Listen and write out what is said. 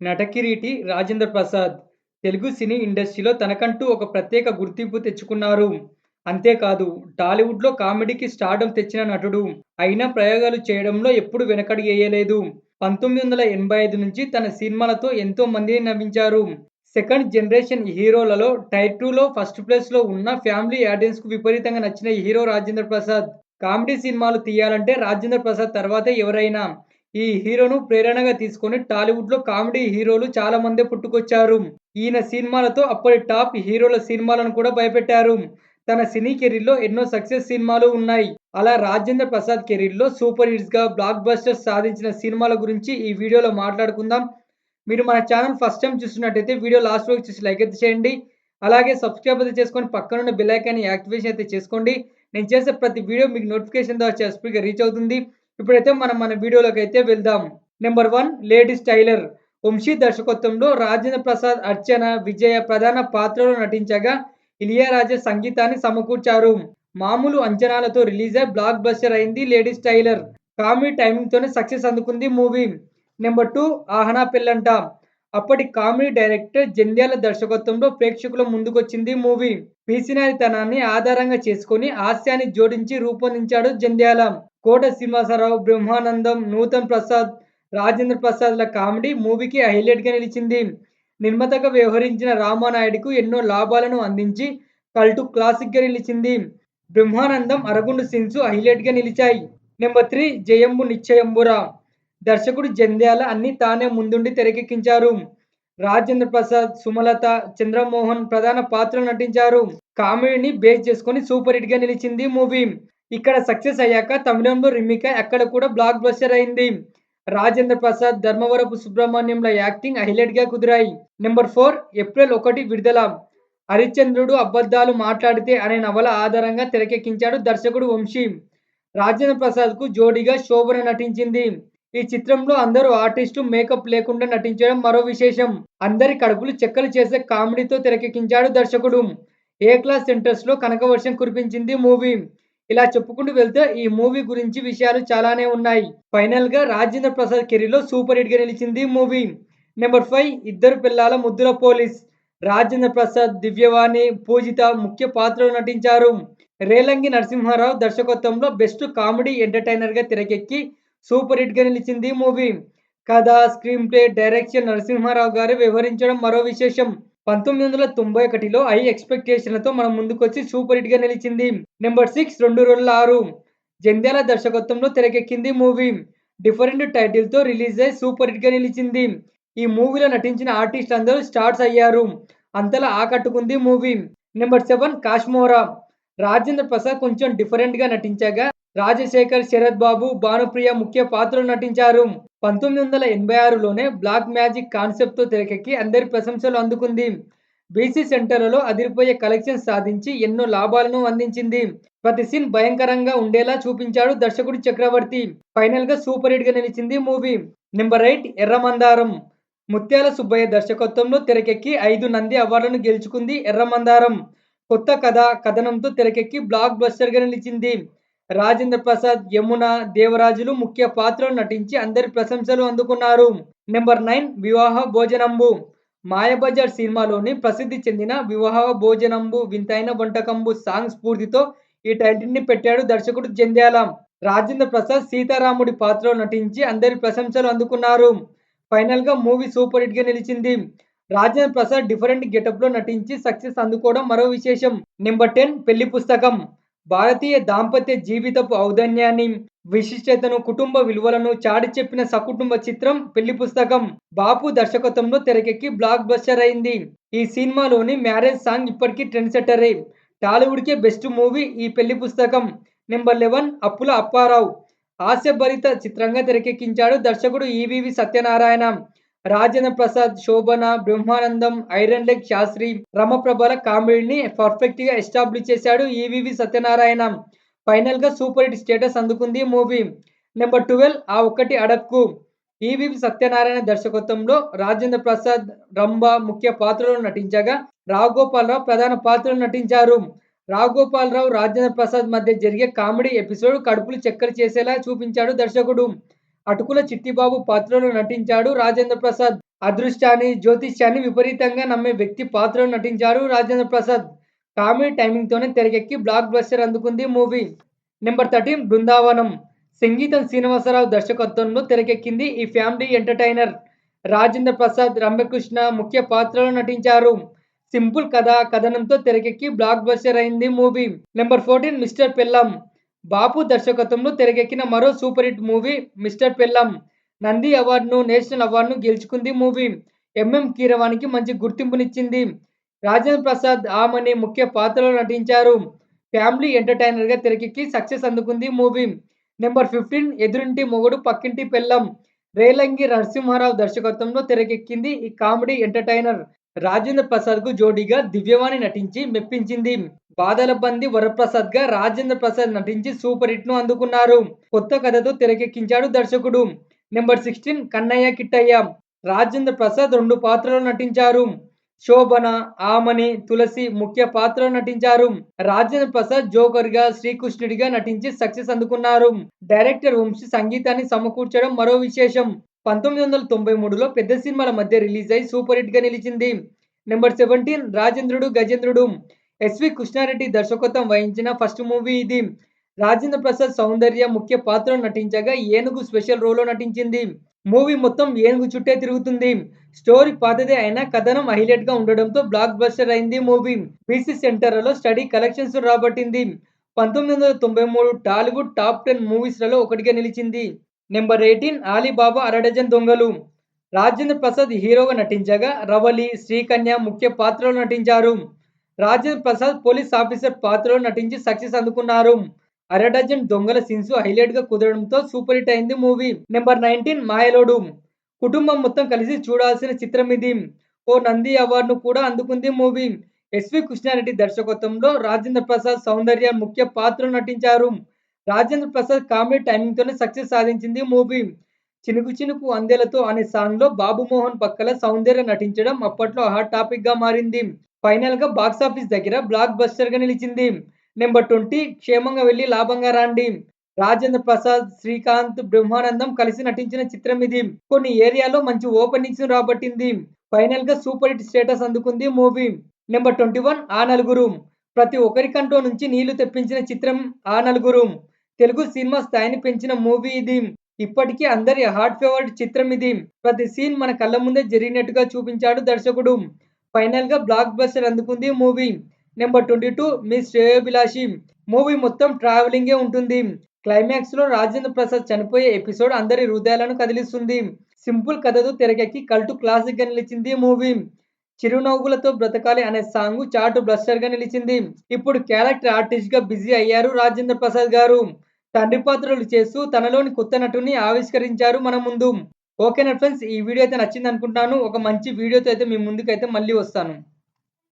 నటకిరీటి రాజేంద్ర ప్రసాద్. తెలుగు సినీ ఇండస్ట్రీలో తనకంటూ ఒక ప్రత్యేక గుర్తింపు తెచ్చుకున్నారు. అంతేకాదు టాలీవుడ్లో కామెడీకి స్టార్డం తెచ్చిన నటుడు. అయినా ప్రయోగాలు చేయడంలో ఎప్పుడు వెనకడిగేయలేదు పంతొమ్మిది వందల ఎనభై ఐదు నుంచి తన సినిమాలతో ఎంతో మందిని నవ్వించారు. సెకండ్ జనరేషన్ హీరోలలో టైర్ టూలో ఫస్ట్ ప్లేస్లో ఉన్న ఫ్యామిలీ ఆడియన్స్కు విపరీతంగా నచ్చిన హీరో రాజేంద్ర ప్రసాద్. కామెడీ సినిమాలు తీయాలంటే రాజేంద్ర ప్రసాద్ తర్వాతే ఎవరైనా. ఈ హీరోను ప్రేరణగా తీసుకొని టాలీవుడ్లో కామెడీ హీరోలు చాలా మందే పుట్టుకొచ్చారు. ఈయన సినిమాలతో అప్పటి టాప్ హీరోల సినిమాలను కూడా భయపెట్టారు. తన సినీ కెరీర్లో ఎన్నో సక్సెస్ సినిమాలు ఉన్నాయి. అలా రాజేంద్ర ప్రసాద్ కెరీర్లో సూపర్ హిట్స్గా బ్లాక్ బస్టర్స్ సాధించిన సినిమాల గురించి ఈ వీడియోలో మాట్లాడుకుందాం. మీరు మన ఛానల్ ఫస్ట్ టైం చూస్తున్నట్టయితే వీడియో లాస్ట్ వరకు చూసి లైక్ అయితే చేయండి. అలాగే సబ్స్క్రైబ్ అయితే చేసుకొని పక్కనున్న బెల్ ఐకాన్ని యాక్టివేషన్ అయితే చేసుకోండి. నేను చేసే ప్రతి వీడియో మీకు నోటిఫికేషన్ ద్వారా స్పీడ్గా రీచ్ అవుతుంది. ఇప్పుడైతే మనం మన వీడియోలోకి అయితే వెళ్దాం. Number one ladies tailor Vamsi దర్శకత్వంలో రాజేంద్ర ప్రసాద్ అర్చన విజయ ప్రధాన పాత్రలో నటించగా ఇలియారాజా సంగీతాన్ని సమకూర్చారు. మామూలు అంచనాలతో రిలీజ్ అయి బ్లాక్ బస్టర్ అయింది లేడీస్ టైలర్ కామెడీ టైమింగ్ తోనే సక్సెస్ అందుకుంది movie. Number two Ahana Pellanta. అప్పటి కామెడీ డైరెక్టర్ జంధ్యాల దర్శకత్వంలో ప్రేక్షకుల ముందుకొచ్చింది మూవీ. పీసినారితనాన్ని ఆధారంగా చేసుకుని హాస్యాన్ని జోడించి రూపొందించాడు జంధ్యాల. కోట శ్రీనివాసరావు బ్రహ్మానందం నూతన్ ప్రసాద్ రాజేంద్ర ప్రసాద్ల కామెడీ మూవీకి హైలైట్గా నిలిచింది. నిర్మాతగా వ్యవహరించిన రామానాయుడుకు ఎన్నో లాభాలను అందించి కల్టు క్లాసిక్గా నిలిచింది. బ్రహ్మానందం అరగుండు సీన్స్ హైలైట్గా నిలిచాయి. Number three Jayambu Nischayambura. దర్శకుడు జంధ్యాల అన్ని తానే ముందుండి తెరకెక్కించారు. రాజేంద్ర ప్రసాద్ సుమలత చంద్రమోహన్ ప్రధాన పాత్రలు నటించారు. కామెడీని బేస్ చేసుకుని సూపర్ హిట్గా నిలిచింది మూవీ. ఇక్కడ సక్సెస్ అయ్యాక తమిళంలో రిమిక అక్కడ కూడా బ్లాక్ బస్టర్ అయింది. రాజేంద్ర ప్రసాద్ ధర్మవరపు సుబ్రహ్మణ్యంల యాక్టింగ్ హైలైట్గా కుదిరాయి. నెంబర్ ఫోర్ ఏప్రిల్ ఒకటి విడుదల. హరిశ్చంద్రుడు అబద్ధాలు మాట్లాడితే అనే నవల ఆధారంగా తెరకెక్కించాడు దర్శకుడు వంశీ. రాజేంద్ర ప్రసాద్కు జోడీగా శోభన నటించింది. ఈ చిత్రంలో అందరూ ఆర్టిస్టు మేకప్ లేకుండా నటించడం మరో విశేషం. అందరి కడుపులు చెక్కలు చేసే కామెడీతో తెరకెక్కించాడు దర్శకుడు. ఏ క్లాస్ సెంటర్స్లో కనకవర్షం కురిపించింది మూవీ. ఇలా చెప్పుకుంటూ వెళ్తే ఈ మూవీ గురించి విషయాలు చాలానే ఉన్నాయి. ఫైనల్గా రాజేంద్ర ప్రసాద్ కెరీర్లో సూపర్ హిట్గా నిలిచింది movie. Number five Iddaru Pillala Muddula police. Rajendra Prasad Divyavani Poojitha ముఖ్య పాత్రలు నటించారు. రేలంగి నరసింహారావు దర్శకత్వంలో బెస్ట్ కామెడీ ఎంటర్టైనర్గా తెరకెక్కి సూపర్ హిట్గా నిలిచింది మూవీ. కథ స్క్రీన్ ప్లే డైరెక్షన్ నరసింహారావు గారు వివరించడం మరో విశేషం. పంతొమ్మిది వందల తొంభై ఒకటిలో హై ఎక్స్పెక్టేషన్లతో మనం ముందుకొచ్చి సూపర్ హిట్గా నిలిచింది. నెంబర్ సిక్స్ రెండు రోజుల ఆరు. జంధ్యాల దర్శకత్వంలో తెరకెక్కింది మూవీ. డిఫరెంట్ టైటిల్తో రిలీజ్ అయి సూపర్ హిట్గా నిలిచింది. ఈ మూవీలో నటించిన ఆర్టిస్ట్ అందరూ స్టార్స్ అయ్యారు. అంతలా ఆకట్టుకుంది movie. Number seven Kashmora. Rajendra Prasad కొంచెం డిఫరెంట్గా నటించగా. రాజశేఖర్ శరత్ బాబు భానుప్రియ ముఖ్య పాత్రలు నటించారు. పంతొమ్మిది వందల ఎనభై ఆరులోనే బ్లాక్ మ్యాజిక్ కాన్సెప్ట్తో తెరకెక్కి అందరి ప్రశంసలు అందుకుంది. బీసీ సెంటర్లలో అదిరిపోయే కలెక్షన్స్ సాధించి ఎన్నో లాభాలను అందించింది. ప్రతి సీన్ భయంకరంగా ఉండేలా చూపించాడు దర్శకుడు చక్రవర్తి. ఫైనల్గా సూపర్ హిట్గా నిలిచింది మూవీ. Number eight ఎర్రమందారం. ముత్యాల సుబ్బయ్య దర్శకత్వంలో తెరకెక్కి ఐదు నంది అవార్డులను గెలుచుకుంది ఎర్రమందారం. కొత్త కథ కథనంతో తెరకెక్కి బ్లాక్ బస్టర్గా నిలిచింది. రాజేంద్ర ప్రసాద్ యమున దేవరాజులు ముఖ్య పాత్రలు నటించి అందరి ప్రశంసలు అందుకున్నారు. నెంబర్ నైన్ వివాహ భోజనంబు. మాయబజార్ సినిమాలోని ప్రసిద్ధి చెందిన వివాహ భోజనంబు వింతైన వంటకంబు సాంగ్ స్ఫూర్తితో ఈ టైటిల్ని పెట్టాడు దర్శకుడు జంధ్యాల. రాజేంద్ర ప్రసాద్ సీతారాముడి పాత్రలో నటించి అందరి ప్రశంసలు అందుకున్నారు. ఫైనల్గా మూవీ సూపర్ హిట్గా నిలిచింది. రాజేంద్ర ప్రసాద్ డిఫరెంట్ గెటప్లో నటించి సక్సెస్ అందుకోవడం మరో విశేషం. నెంబర్ టెన్ పెళ్ళి పుస్తకం. భారతీయ దాంపత్య జీవితపు ఔదన్యాన్ని విశిష్టతను కుటుంబ విలువలను చాటి చెప్పిన సకుటుంబ చిత్రం పెళ్ళి పుస్తకం బాపు దర్శకత్వంలో తెరకెక్కి బ్లాక్ బస్టర్ అయింది. ఈ సినిమాలోని మ్యారేజ్ సాంగ్ ఇప్పటికీ ట్రెండ్ సెట్టరే టాలీవుడ్ కే బెస్ట్ మూవీ ఈ పెళ్ళి పుస్తకం. నెంబర్ లెవెన్ అప్పుల అప్పారావు. హాస్యభరిత చిత్రంగా తెరకెక్కించాడు దర్శకుడు ఈవివి సత్యనారాయణ. రాజేంద్ర ప్రసాద్ శోభన బ్రహ్మానందం ఐరన్ లెగ్ శాస్త్రి రమప్రభల కామెడీని పర్ఫెక్ట్గా ఎస్టాబ్లిష్ చేశాడు ఈవివి సత్యనారాయణ. ఫైనల్గా సూపర్ హిట్ స్టేటస్ అందుకుంది movie number twelve Aa Okkati Adakku. EVV Satyanarayana దర్శకత్వంలో రాజేంద్ర ప్రసాద్ రంభ ముఖ్య పాత్రలో నటించగా రాఘోపాలరావు ప్రధాన పాత్రలో నటించారు. రాఘోపాలరావు రాజేంద్ర ప్రసాద్ మధ్య జరిగే కామెడీ ఎపిసోడ్ కడుపులు చక్కర చేసేలా చూపించాడు దర్శకుడు. అటుకుల చిట్టిబాబు పాత్రలో నటించాడు రాజేంద్ర ప్రసాద్ అదృష్టాన్ని, జ్యోతిష్యాన్ని విపరీతంగా నమ్మే వ్యక్తి పాత్రలో నటించాడు రాజేంద్ర ప్రసాద్. కామెడీ టైమింగ్‌తోనే తెరకెక్కి బ్లాక్ బస్టర్ అందుకుంది మూవీ. నెంబర్ 13 బృందావనం. సంగీతం శ్రీనివాసరావు దర్శకత్వంలో తెరకెక్కింది ఈ ఫ్యామిలీ ఎంటర్‌టైనర్. రాజేంద్ర ప్రసాద్, రమ్యకృష్ణ ముఖ్య పాత్రలో నటించారు. సింపుల్ కథ, కథనంతో తెరకెక్కి బ్లాక్ బస్టర్ అయింది movie. Number 14 mister Pellam. Bapu దర్శకత్వంలో తెరకెక్కిన మరో super hit movie 'mister Pellam'. Nandi అవార్డును, నేషనల్ అవార్డును గెలుచుకుంది మూవీ. ఎంఎం కీరవాణికి మంచి గుర్తింపునిచ్చింది. రాజేంద్ర ప్రసాద్, ఆమెని ముఖ్య పాత్రలో నటించారు. ఫ్యామిలీ ఎంటర్‌టైనర్‌గా తెరకెక్కి సక్సెస్ అందుకుంది మూవీ. నెంబర్ 15 ఎదురింటి మొగుడు పక్కింటి పెళ్ళం రేలంగి నరసింహారావు దర్శకత్వంలో తెరకెక్కింది ఈ కామెడీ ఎంటర్‌టైనర్. రాజేంద్ర ప్రసాద్‌కు జోడీగా దివ్యవాణి నటించి మెప్పించింది. బాదలబంది వరప్రసాద్‌గా రాజేంద్ర ప్రసాద్ నటించి సూపర్ హిట్‌ను అందుకున్నారు. కొత్త కథతో తెరకెక్కించాడు దర్శకుడు. నెంబర్ 16 కన్నయ్య కిట్టయ్య. రాజేంద్ర ప్రసాద్ రెండు పాత్రలు నటించారు. శోభన, ఆమని, తులసి ముఖ్య పాత్రలో నటించారు. రాజేంద్ర ప్రసాద్ జోకర్గా శ్రీకృష్ణుడిగా నటించి సక్సెస్ అందుకున్నారు. డైరెక్టర్ వంశీ సంగీతాన్ని సమకూర్చడం మరో విశేషం. 1993లో పెద్ద సినిమాల మధ్య రిలీజ్ అయి సూపర్ హిట్గా నిలిచింది. నెంబర్ 17 రాజేంద్రుడు గజేంద్రుడు. ఎస్వి కృష్ణారెడ్డి దర్శకత్వం వహించిన ఫస్ట్ మూవీ ఇది. రాజేంద్ర ప్రసాద్, సౌందర్య ముఖ్య పాత్రలో నటించగా ఏనుగు స్పెషల్ రోల్‌లో నటించింది. మూవీ మొత్తం ఏనుగు చుట్టే తిరుగుతుంది. స్టోరీ పాతదే అయినా కథనం హైలైట్‌గా ఉండడంతో బ్లాక్ బస్టర్ అయింది మూవీ. బీసీ సెంటర్లలో స్టడీ కలెక్షన్స్ రాబట్టింది. 1993 టాలీవుడ్ టాప్ టెన్ మూవీస్‌లలో ఒకటిగా నిలిచింది. నెంబర్ 18 అలీబాబా అరడజన్ దొంగలు. రాజేంద్ర ప్రసాద్ హీరోగా నటించగా రవలి, శ్రీకన్య ముఖ్య పాత్రలో నటించారు. రాజేంద్ర ప్రసాద్ పోలీస్ ఆఫీసర్ పాత్రలో నటించి సక్సెస్ అందుకున్నారు. అరడజన్ దొంగల సీన్స్ హైలైట్‌గా కుదరడంతో సూపర్ హిట్ అయింది మూవీ. నెంబర్ 19 మాయలోడు. కుటుంబం మొత్తం కలిసి చూడాల్సిన చిత్రం ఇది ఓ నంది అవార్డును కూడా అందుకుంది మూవీ. ఎస్వి కృష్ణారెడ్డి దర్శకత్వంలో రాజేంద్ర ప్రసాద్, సౌందర్య ముఖ్య పాత్రల్లో నటించారు. రాజేంద్ర ప్రసాద్ కామెడీ టైమింగ్‌తోనే సక్సెస్ సాధించింది మూవీ. 'చినుకు చినుకు అందెలతో' అనే సాంగ్‌లో బాబుమోహన్ పక్కల సౌందర్య నటించడం అప్పట్లో హాట్ టాపిక్‌గా మారింది. ఫైనల్గా బాక్స్ ఆఫీస్ దగ్గర బ్లాక్ బస్టర్గా నిలిచింది. నెంబర్ 20 క్షేమంగా వెళ్ళి లాభంగా రాండి. రాజేంద్ర ప్రసాద్, శ్రీకాంత్, బ్రహ్మానందం కలిసి నటించిన చిత్రం ఇది కొన్ని ఏరియాలో మంచి ఓపెనింగ్స్ రాబట్టింది. ఫైనల్గా సూపర్ హిట్ స్టేటస్ అందుకుంది మూవీ. నెంబర్ 21 ఆ నలుగురు. ప్రతి ఒక్కరికంటో నుంచి నీళ్ళు తెప్పించిన చిత్రం 'ఆ నలుగురు'. తెలుగు సినిమా స్థాయిని పెంచిన మూవీ ఇది. ఇప్పటికీ అందరి హార్ట్ ఫేవరెట్ చిత్రం ఇది. ప్రతి సీన్ మన కళ్ళ ముందే జరిగినట్టుగా చూపించాడు దర్శకుడు. ఫైనల్గా బ్లాక్ బస్టర్ అందుకుంది movie. Number 22 Mee Sreyobhilashi. Movie మొత్తం ట్రావెలింగే ఉంటుంది. క్లైమాక్స్లో రాజేంద్ర ప్రసాద్ చనిపోయే ఎపిసోడ్ అందరి హృదయాలను కదిలిస్తుంది. సింపుల్ కథతో తెరకెక్కి కల్టు క్లాసిక్గా నిలిచింది మూవీ. చిరునవ్వులతో బ్రతకాలి అనే సాంగ్ చార్ట్ బస్టర్‌గా నిలిచింది. ఇప్పుడు క్యారెక్టర్ ఆర్టిస్ట్‌గా బిజీ అయ్యారు రాజేంద్ర ప్రసాద్ గారు. తండ్రి పాత్రలు చేస్తూ తనలోని కొత్త నటుని ఆవిష్కరించారు మన ముందు. ఓకేనా ఫ్రెండ్స్ ఈ వీడియో అయితే నచ్చింది అనుకుంటాను ఒక మంచి వీడియోతో అయితే మీ ముందుకైతే మళ్ళీ వస్తాను.